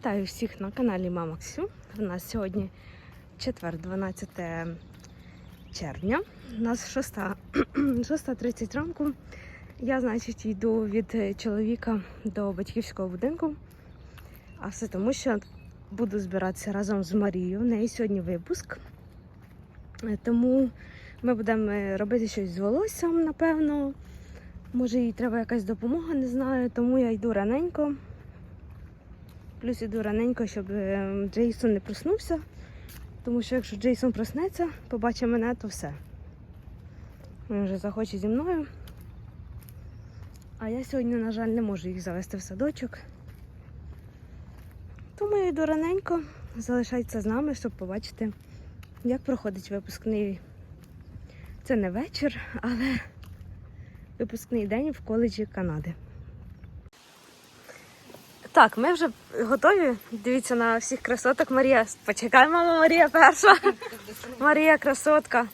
Вітаю всіх на каналі Мама Ксю. У нас сьогодні четвер, 12 червня. У нас 6.30 ранку. Я, значить, йду від чоловіка до батьківського будинку. А все тому, що буду збиратися разом з Марією. У неї сьогодні випуск. Е, Тому ми будемо робити щось з волоссям, напевно. Може, їй треба якась допомога, не знаю. Тому я йду раненько. Плюс іду раненько, щоб е, Джейсон не проснувся. Тому що якщо Джейсон проснеться, побачить мене, то все. Він вже захоче зі мною. А я сьогодні, на жаль, не можу їх завести в садочок. Тому я йду раненько, залишайтеся з нами, щоб побачити, як проходить випускний. Це не вечір, але випускний день в коледжі Канади. Так, ми вже готові. Дивіться на всіх красоток. Марія. Почекай, мама, Марія перша. Марія красотка.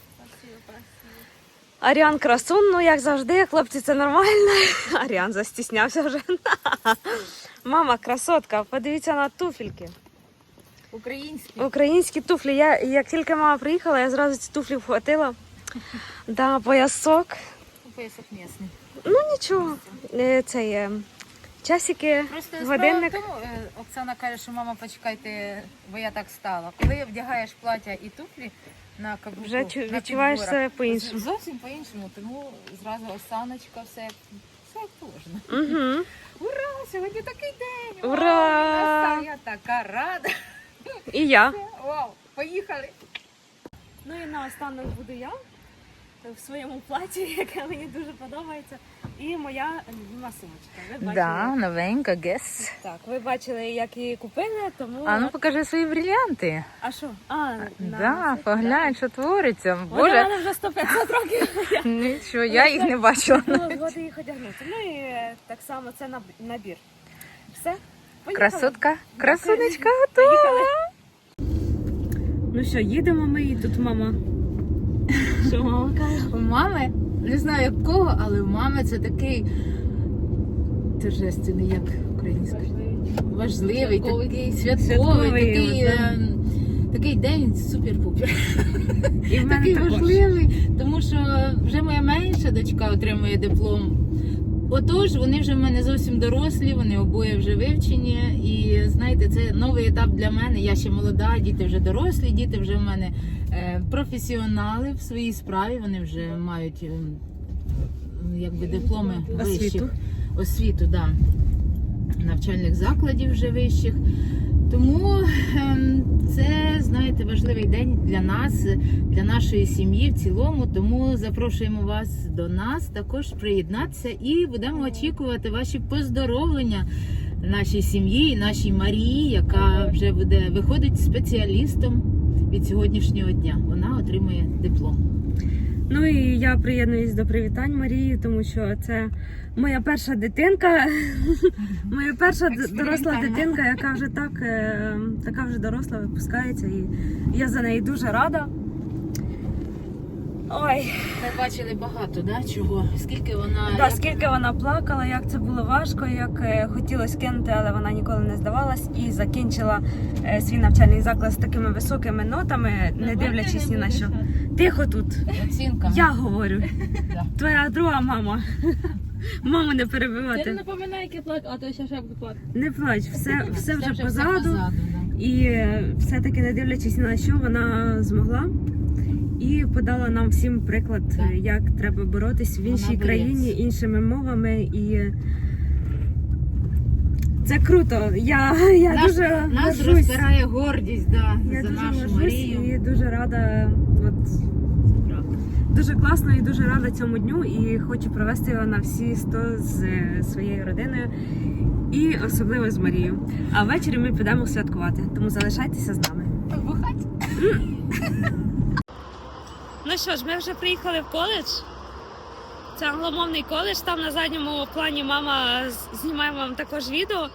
Аріан красун, ну як завжди, хлопці, це нормально. Аріан застіснявся вже. Мама красотка, подивіться на туфельки. Українські. Українські туфлі. Я як тільки мама приїхала, я зразу ці туфлі вхватила. Да, поясок. Поясок місний. Ну нічого. Е, Це є часики, Просто годинник. тому, е, Оксана каже, що мама, почекайте, бо я так стала. Коли вдягаєш плаття і туфлі на каблуку, Вже на відчуваєш себе по-іншому. Зовсім по-іншому, тому зразу осаночка, все, все як положено. Угу. Ура! Сьогодні такий день! Ура! Вау, Я така рада! І я. Вау! Поїхали! Ну і наостанок буду я в своєму платі, яке мені дуже подобається. І моя любима сумочка. Ви бачили? новенька, гес. Так, ви бачили, як її купили, тому. А ну покажи свої брилянти. А що? А, Да, поглянь, що твориться. Боже. Вона вже 100-500 років. нічого, я їх не бачила. Було згоди їх одягнути. Ну і е, так само це набір. Все? Поїхали. Красотка, красунечка Поїхали. Ну що, їдемо ми і тут мама. Що мама каже? У мами, не знаю якого, але у мами це такий торжественний, як український. Важливий, Святковий. такий святковий, такий, ем, такий день супер-пупер. І в мене Такий також. важливий, тому що вже моя менша дочка отримує диплом. Отож, вони вже в мене зовсім дорослі, вони обоє вже вивчені. І знаєте, це новий етап для мене. Я ще молода, діти вже дорослі, діти вже в мене професіонали в своїй справі. Вони вже мають е, якби дипломи Освіту. вищих освіту, да, навчальних закладів вже вищих. Тому ем, це, знаєте, важливий день для нас, для нашої сім'ї в цілому. Тому запрошуємо вас до нас також приєднатися і будемо очікувати ваші поздоровлення нашій сім'ї нашій Марії, яка вже буде виходить спеціалістом від сьогоднішнього дня. Вона отримує диплом. Ну і я приєднуюсь до привітань Марії, тому що це моя перша дитинка, моя перша доросла дитинка, яка вже так, е, така вже доросла, випускається, і я за неї дуже рада. Ой, Ми бачили багато, да, чого? Скільки вона да, скільки вона плакала, як це було важко, як е, хотілося кинути, але вона ніколи не здавалась і закінчила е, свій навчальний заклад з такими високими нотами, не дивлячись ні на що. Тихо тут. оцінка. Я говорю. Да. Твоя друга мама. Маму не Ти не перебивати. напоминай, як я а то ще буду плакати. Не плач, все, все вже позаду. да. І е, все-таки не дивлячись ні на що, вона змогла. І подала нам всім приклад, е, як треба боротись в іншій країні, іншими мовами. І це круто. Я, я Нас- дуже Нас горжусь. розпирає гордість да, Я за дуже нашу Марію. і дуже рада. От, Дуже класно і дуже рада цьому дню і хочу провести його на всі 100 з е, своєю родиною і особливо з Марією. А ввечері ми підемо святкувати, тому залишайтеся з нами. Бухать. Ну що ж, ми вже приїхали в коледж. Це англомовний коледж. Там на задньому плані мама знімає вам також відео.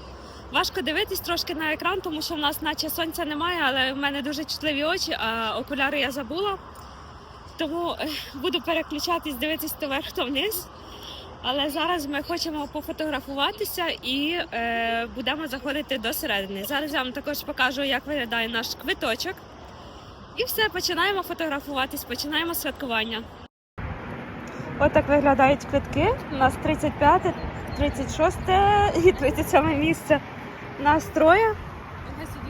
Важко дивитись трошки на екран, тому що в нас наче сонця немає, але в мене дуже чутливі очі, а окуляри я забула. Тому е, буду переключатись, дивитись то вверх, то вниз. Але зараз ми хочемо пофотографуватися і е, будемо заходити до середини. Зараз я вам також покажу, як виглядає наш квиточок. І все, починаємо фотографуватись, починаємо святкування. Отак виглядають квитки. У нас 35, 36 і 37 місце. Нас троє.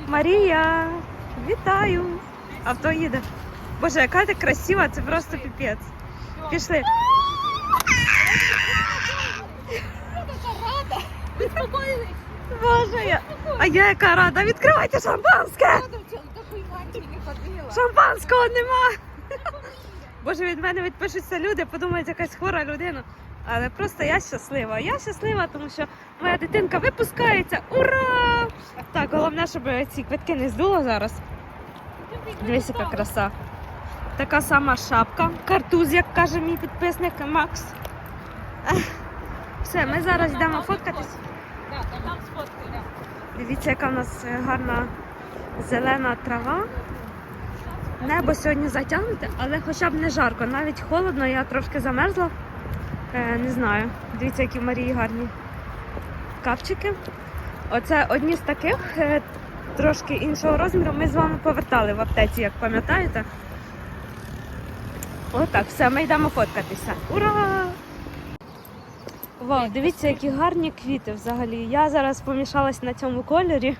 Марія, вітаю! Авто їде. Боже, яка ти красива, це просто піпець. Пішли. Боже, я. А я яка рада. Відкривайте шампанське! Шампанського нема. Боже, від мене відпишуться люди, подумають, якась хвора людина. Але просто я щаслива. Я щаслива, тому що моя дитинка випускається. Ура! Так, головне, щоб ці квитки не здуло зараз. Дивись, яка краса. Така сама шапка, картуз, як каже мій підписник Макс. Все, ми зараз йдемо фоткатись. Дивіться, яка в нас гарна зелена трава. Небо сьогодні затягнуте, але хоча б не жарко. Навіть холодно, я трошки замерзла. Е, не знаю. Дивіться, які в Марії гарні капчики. Оце одні з таких, е, трошки іншого розміру. Ми з вами повертали в аптеці, як пам'ятаєте. Отак, все, ми йдемо фоткатися. Ура! Вау, дивіться, які гарні квіти взагалі. Я зараз помішалась на цьому кольорі.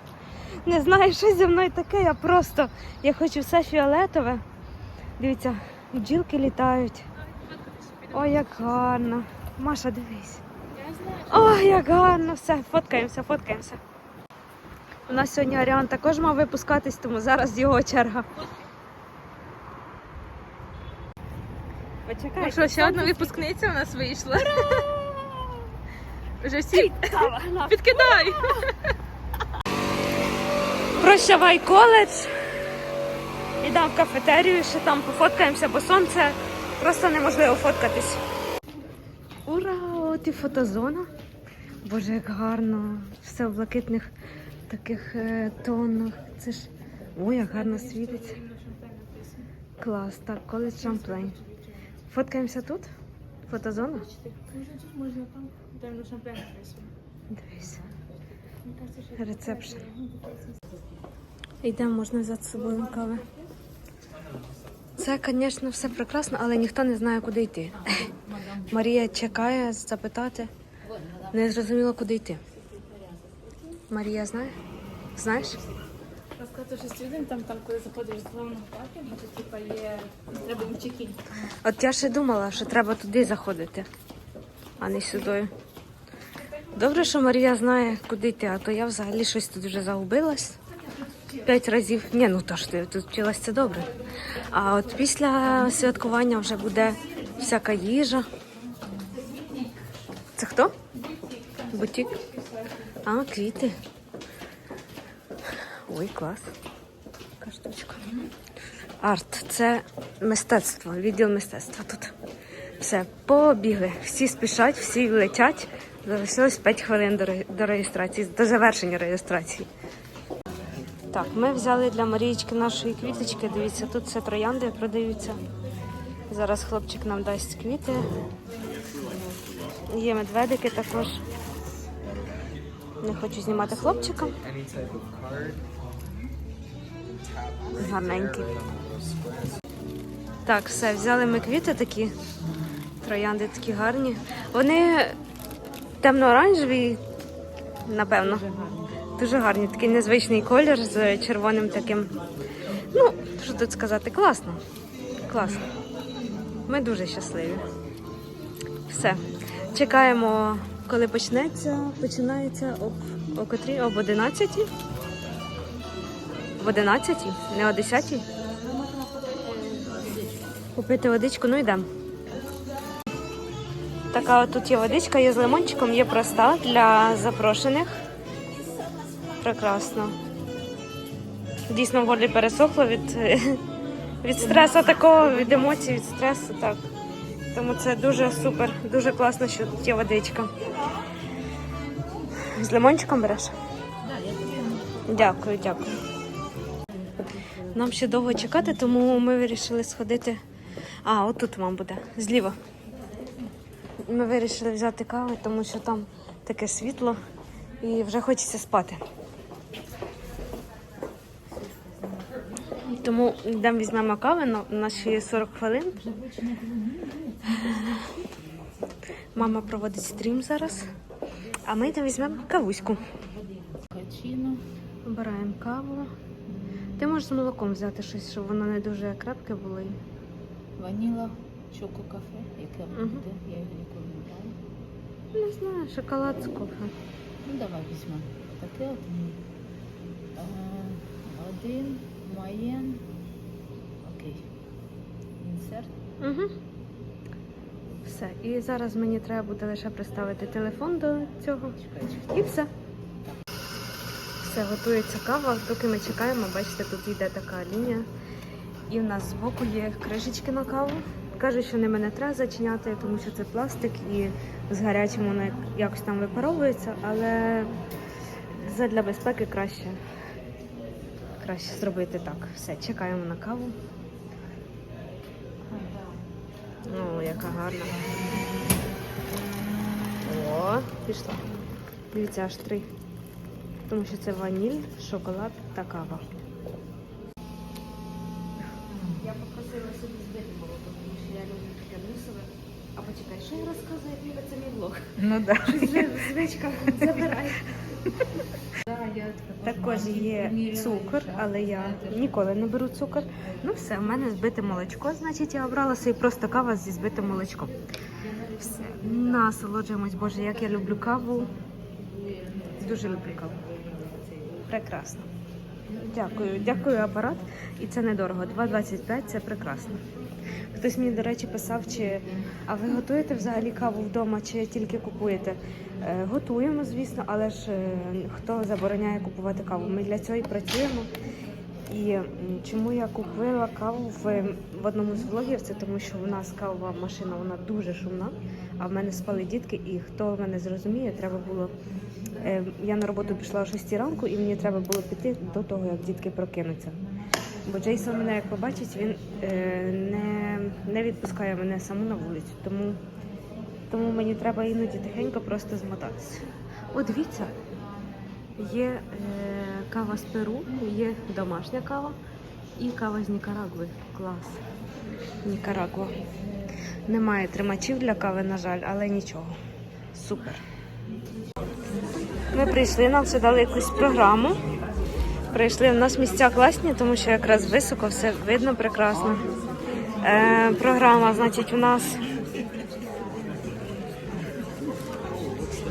Не знаю, що зі мною таке. Я просто я хочу все фіолетове. Дивіться, бджілки літають. Ой, як гарно. Маша, дивись. Ой, як гарно. Все, фоткаємося, фоткаємося. У нас сьогодні Аріан також мав випускатись, тому зараз його черга. Почекай. Ну що, ще одна випускниця у нас вийшла. Вже всі підкидай. Прощавай коледж. Ідемо в кафетерію, ще там пофоткаємося, бо сонце просто неможливо фоткатись. Ура! От і фотозона. Боже, як гарно. Все в блакитних таких е, тонах. Це ж. Ой, як гарно світиться. Клас, так, коледж Шамплейн. Фоткаємося тут? Фотозона? Можна там, там шампунь. Дивись. Рецепшн. Йдемо, можна взяти з собою кави. Це, звісно, все прекрасно, але ніхто не знає, куди йти. Марія чекає запитати. Не зрозуміло, куди йти. Марія знає? Знаєш? Розказати, що студент там, там, коли заходиш з головного паркінгу, то типа є, треба чекін. От я ще думала, що треба туди заходити, а не сюди. Добре, що Марія знає, куди йти, а то я взагалі щось тут вже загубилась. П'ять разів. Ні, ну то ж ти тут вчилась це добре. А от після святкування вже буде всяка їжа. Це хто? Бутік. А, квіти. Ой, клас. Яка штучка. Арт це мистецтво, відділ мистецтва тут. Все, побігли. Всі спішать, всі летять. Залишилось 5 хвилин до, до реєстрації, до завершення реєстрації. Так, ми взяли для Марієчки нашої квіточки. Дивіться, тут все троянди продаються. Зараз хлопчик нам дасть квіти. Є медведики також. Не хочу знімати хлопчика. Гарненький. Так, все, взяли ми квіти такі. Троянди такі гарні. Вони темно-оранжеві, напевно. Дуже гарні, такий незвичний колір з червоним таким. Ну, що тут сказати, класно. Класно. Ми дуже щасливі. Все. Чекаємо, коли почнеться. Починається об, о котрій? Об 11. В 11, не о 10. Купити водичку, ну йдемо. Така от тут є водичка, є з лимончиком, є проста для запрошених. Прекрасно. Дійсно в горлі пересохло від, від стресу такого, від емоцій, від стресу. Так. Тому це дуже супер, дуже класно, що тут є водичка. З лимончиком береш? Дякую, дякую. Нам ще довго чекати, тому ми вирішили сходити. А, отут вам буде, зліва. Ми вирішили взяти каву, тому що там таке світло і вже хочеться спати. Тому йдемо візьмемо кави, у нас ще є 40 хвилин. Мама проводить стрім зараз, а ми йдемо візьмемо кавуську. Обираємо каву. Ти можеш з молоком взяти щось, щоб воно не дуже крепке було. Ваніла, чоко кафе, яке буде, я його ніколи не брала. Не знаю, шоколад з кофе. Ну давай візьмемо. Таке от. Е, Один, маєн. Окей. Інсерт. Угу. Все. І зараз мені треба буде лише приставити телефон до цього. Чекай, чекай. І все. Все, готується кава. Доки ми чекаємо, бачите, тут йде така лінія. І в нас збоку є кришечки на каву. Кажуть, що ними не треба зачиняти, тому що це пластик і з гарячим воно якось там випаровується, але для безпеки краще, краще зробити так. Все, чекаємо на каву. О, яка гарна. О, пішла. Дивіться, аж три. Тому що це ваніль, шоколад та кава. Я попросила собі збити молоко, тому що я люблю таке. А почекай, що я розказую, як це мій влог? Ну так. Звичка, забирай. Також є цукор, але я ніколи не беру цукор. Ну все, в мене збите молочко, значить я обрала собі просто кава зі збитим молочком. Все, насолоджуємось, Боже, як я люблю каву. Дуже люблю каву. Прекрасно. Дякую, дякую, апарат. І це недорого. 2,25 це прекрасно. Хтось мені, до речі, писав, чи а ви готуєте взагалі каву вдома, чи тільки купуєте? Е, готуємо, звісно, але ж е, хто забороняє купувати каву? Ми для цього і працюємо. І чому я купила каву в, в одному з влогів, це тому що в нас кавова машина вона дуже шумна, а в мене спали дітки, і хто мене зрозуміє, треба було. Е, я на роботу пішла о 6 ранку, і мені треба було піти до того, як дітки прокинуться. Бо Джейсон мене як побачить, він е, не, не відпускає мене саму на вулицю. Тому, тому мені треба іноді тихенько просто змотатися. О, дивіться, є е, кава з Перу, є домашня кава і кава з Нікарагви. Клас. Нікарагва. Немає тримачів для кави, на жаль, але нічого. Супер. Ми прийшли, нам все дали якусь програму. Прийшли. У нас місця класні, тому що якраз високо все видно прекрасно. Е, програма, значить, у нас.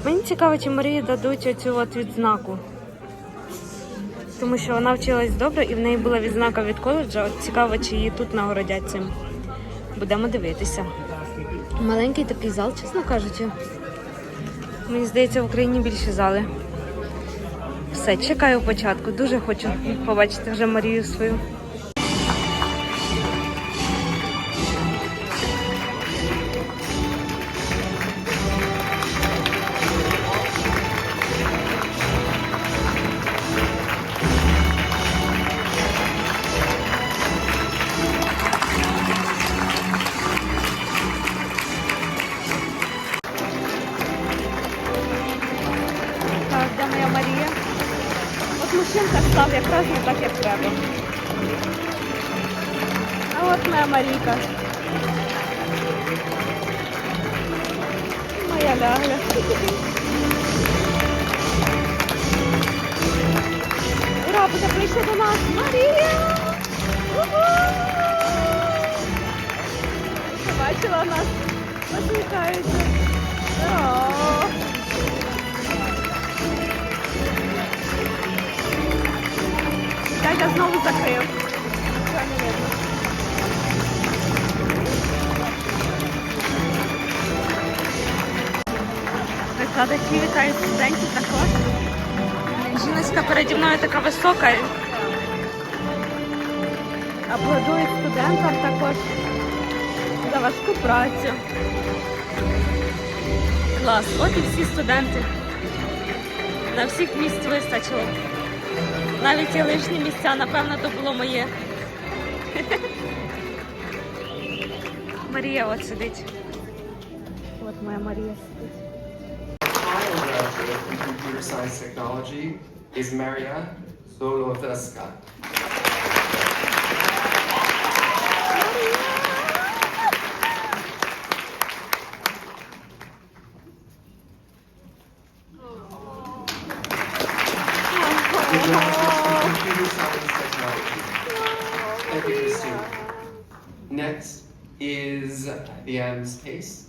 Мені цікаво, чи Марії дадуть оцю от відзнаку. Тому що вона вчилась добре і в неї була відзнака від коледжа. От цікаво, чи її тут нагородять цим. Будемо дивитися. Маленький такий зал, чесно кажучи. Мені здається, в Україні більше зали. Все, чекаю початку. Дуже хочу побачити вже Марію свою. Прийшла до нас Марія! Побачила нас. Посміхається. Дядя знову закрив. Викладачі вітають студентів також. Жіночка переді мною така висока. Аплодують студентам також за важку працю. Клас. От і всі студенти. На всіх місць вистачило. Навіть і лишні місця, напевно, то було моє. Марія от сидить. От моя Марія сидить. In computer science technology is Maria Zoloveska. the end's case.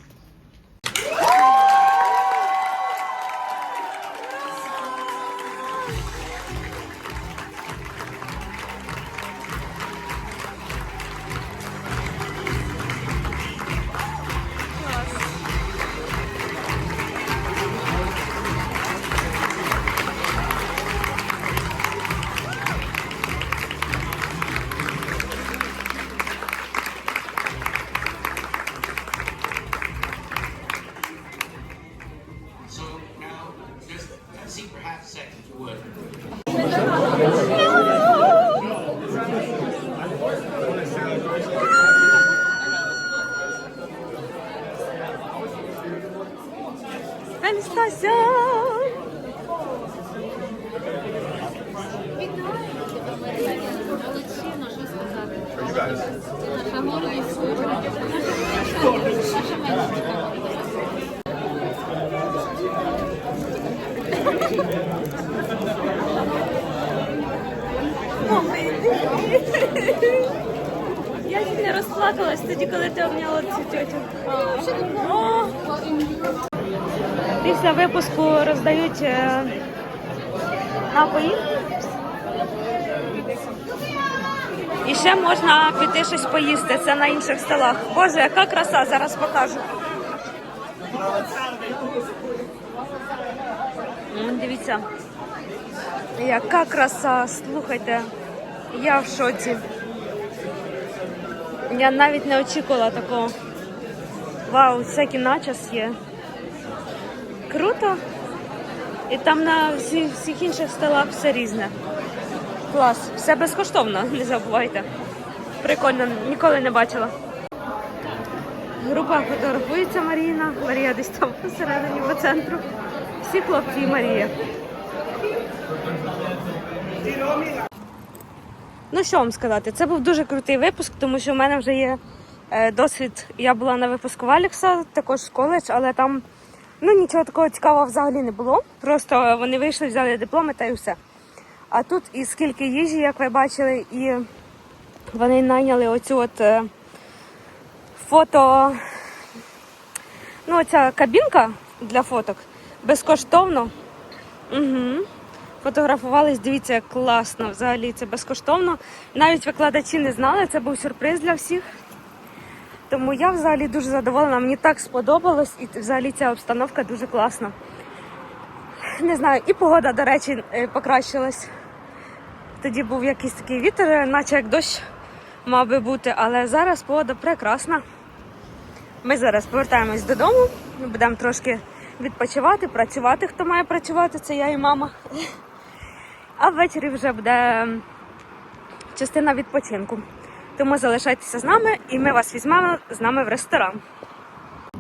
Розплакалась тоді, коли ти обняла цю тетю. О! Після випуску роздають е, напої. І ще можна піти щось поїсти. Це на інших столах. Боже, яка краса, зараз покажу. Дивіться. Яка краса, слухайте. Я в шоці. Я навіть не очікувала такого. Вау, всякий начос є. Круто. І там на всіх, всіх інших столах все різне. Клас. Все безкоштовно, не забувайте. Прикольно, ніколи не бачила. Група фотографується Маріна. Марія десь там посередині по центру. Всі хлопці Марія. Ну що вам сказати, це був дуже крутий випуск, тому що в мене вже є е, досвід. Я була на випуску в Алекса, також коледж, але там ну нічого такого цікавого взагалі не було. Просто вони вийшли, взяли дипломи та і все. А тут і скільки їжі, як ви бачили, і вони найняли оцю от е, фото. Ну, оця кабінка для фоток безкоштовно. Угу. Фотографувались, дивіться, як класно. Взагалі це безкоштовно. Навіть викладачі не знали, це був сюрприз для всіх. Тому я взагалі дуже задоволена. Мені так сподобалось, і взагалі ця обстановка дуже класна. Не знаю, і погода, до речі, е, покращилась. Тоді був якийсь такий вітер, наче як дощ мав би бути, але зараз погода прекрасна. Ми зараз повертаємось додому, будемо трошки відпочивати, працювати. Хто має працювати, це я і мама. А ввечері вже буде частина відпочинку. Тому залишайтеся з нами і ми вас візьмемо з нами в ресторан.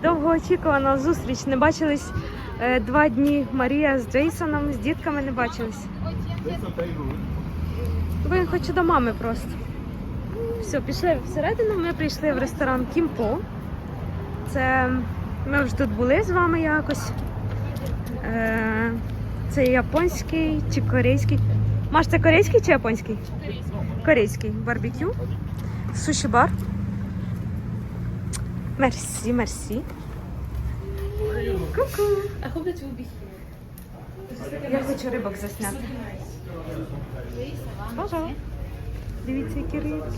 Довгоочікувана зустріч. Не бачились е, два дні Марія з Джейсоном, з дітками не бачились. Він хоче до мами просто. Все, пішли всередину. Ми прийшли в ресторан Кімпо. Це ми вже тут були з вами якось. Е, це японський чи корейський. Маш, це корейський чи японський? Корейський. Корейський барбекю. Суші бар. Мерсі, мерсі. Ку-ку. Я хочу рибок засняти. Бажала. Дивіться, які рибки.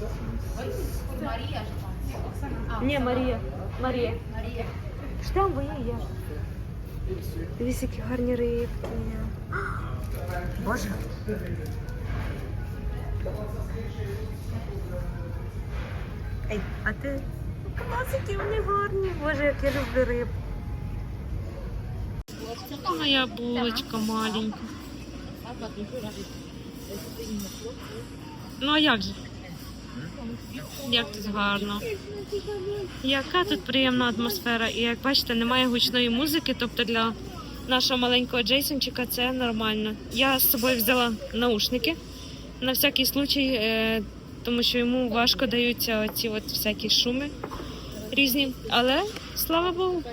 Ні, Марія. Марія. Марія. Що там ви є? Дивіться, які гарні рибки. Боже. Ей, а ти клас, які вони гарні. Боже, як я люблю риб. Це моя булочка маленька. Ну а як же? Як тут гарно. Яка тут приємна атмосфера. І як бачите, немає гучної музики, тобто для нашого маленького Джейсончика це нормально. Я з собою взяла наушники на всякий случай, е, тому що йому важко даються оці от всякі шуми різні. Але слава Богу.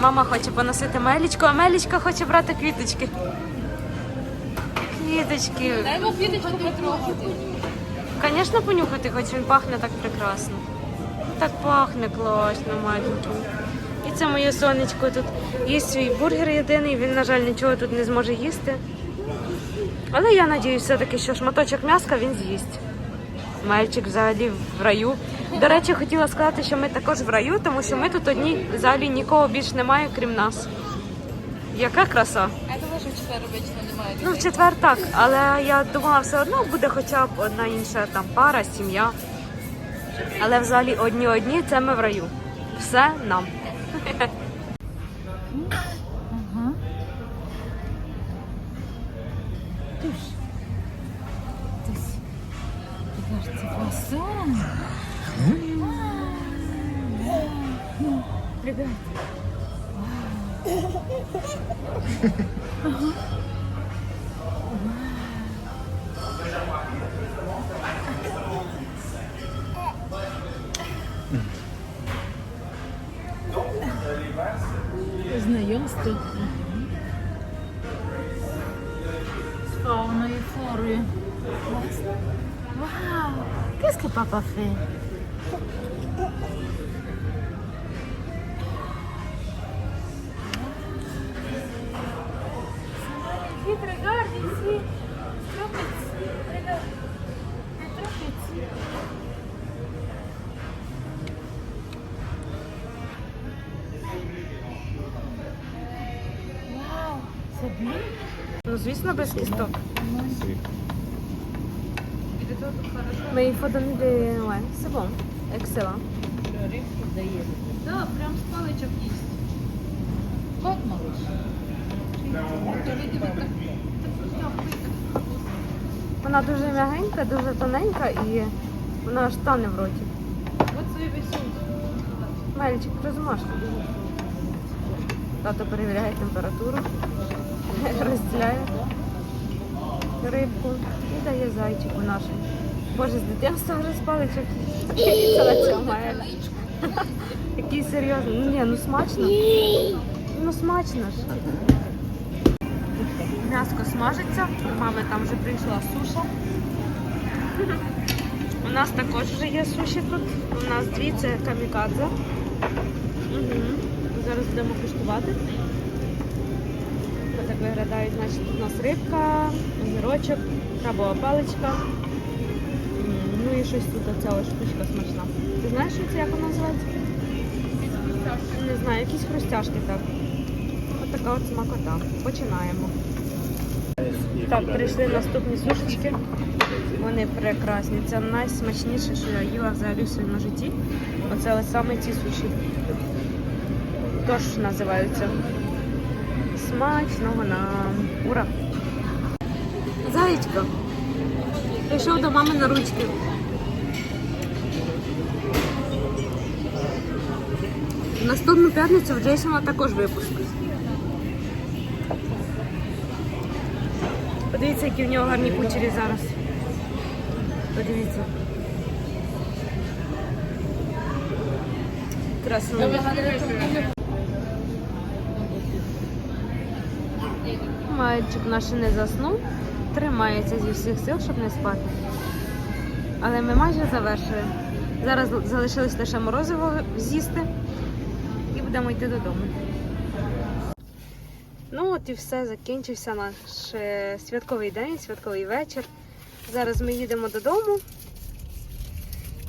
Мама хоче поносити Мелічку, а Мелічка хоче брати квіточки. Квіточки. Дай йому квіточку потрогати. Звісно, понюхати, хоч він пахне так прекрасно. Так пахне класно, маленький. І це моє сонечко тут їсть свій бургер єдиний, він, на жаль, нічого тут не зможе їсти. Але я надіюсь все-таки, що шматочок м'яска він з'їсть. Мальчик взагалі в раю. До речі, хотіла сказати, що ми також в раю, тому що ми тут одні, взагалі нікого більш немає, крім нас. Яка краса! Четвер обично немає. Ну, в четвер так, але я думала, все одно буде хоча б одна інша там пара, сім'я. Але взагалі одні одні це ми в раю. Все нам. Яка Ребят. Знайомство. З фауною флорою. Вау! Qu'est-ce que papa fait? Ну, звісно, без кісток. Mais il faut donner des... Ouais, c'est bon. Excellent. Да, прям з паличок їсть. От малыш. Вона дуже м'ягенька, дуже тоненька і вона аж тане в роті. От свій весюнь. Мельчик, розмаш. Тато перевіряє температуру, розділяє рибку і дає зайчику нашим. Боже, з дитинства на цьому має. Який серйозний. Ну, Ні, ну смачно. Ну смачно ж. М'яско смажиться. У мами там вже прийшла суша. У нас також вже є суші тут. У нас дві це камікадзе. Угу. Зараз будемо куштувати. Виглядають, значить, тут у нас рибка, огірочок, крабова паличка. Ну і щось тут оця ось штучка смачна. Ти знаєш, що це як вона називається? Не знаю, якісь хрустяшки так. Ось така от смакота. Починаємо. Так, прийшли наступні сушечки. Вони прекрасні. Це найсмачніше, що я їла взагалі в своєму житті. Оце ось саме ці суші. Тож називаються. Смачного нам. Ура! Заєчка. Прийшов до мами на ручки. Наступну п'ятницю в Джейсона також випуск. Подивіться, які в нього гарні кучері зараз. Подивіться. Красиво. Мальчик наш не заснув, тримається зі всіх сил, щоб не спати. Але ми майже завершили. Зараз залишилось лише морозиво з'їсти і будемо йти додому. Ну от і все, закінчився наш е, святковий день, святковий вечір. Зараз ми їдемо додому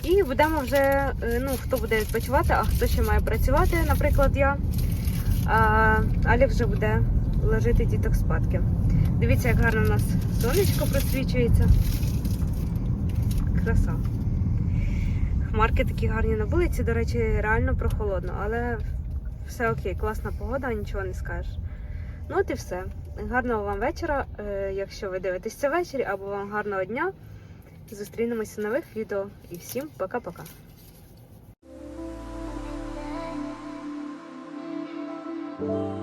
і будемо вже, е, ну, хто буде відпочивати, а хто ще має працювати, наприклад, я. А Алік вже буде ложити діток спадки. Дивіться, як гарно у нас сонечко просвічується. Краса. Хмарки такі гарні на вулиці, до речі, реально прохолодно, але все окей, класна погода, нічого не скажеш. Ну от і все. Гарного вам вечора, е, якщо ви дивитесь це ввечері, або вам гарного дня. Зустрінемося в нових відео. І всім пока-пока. Thank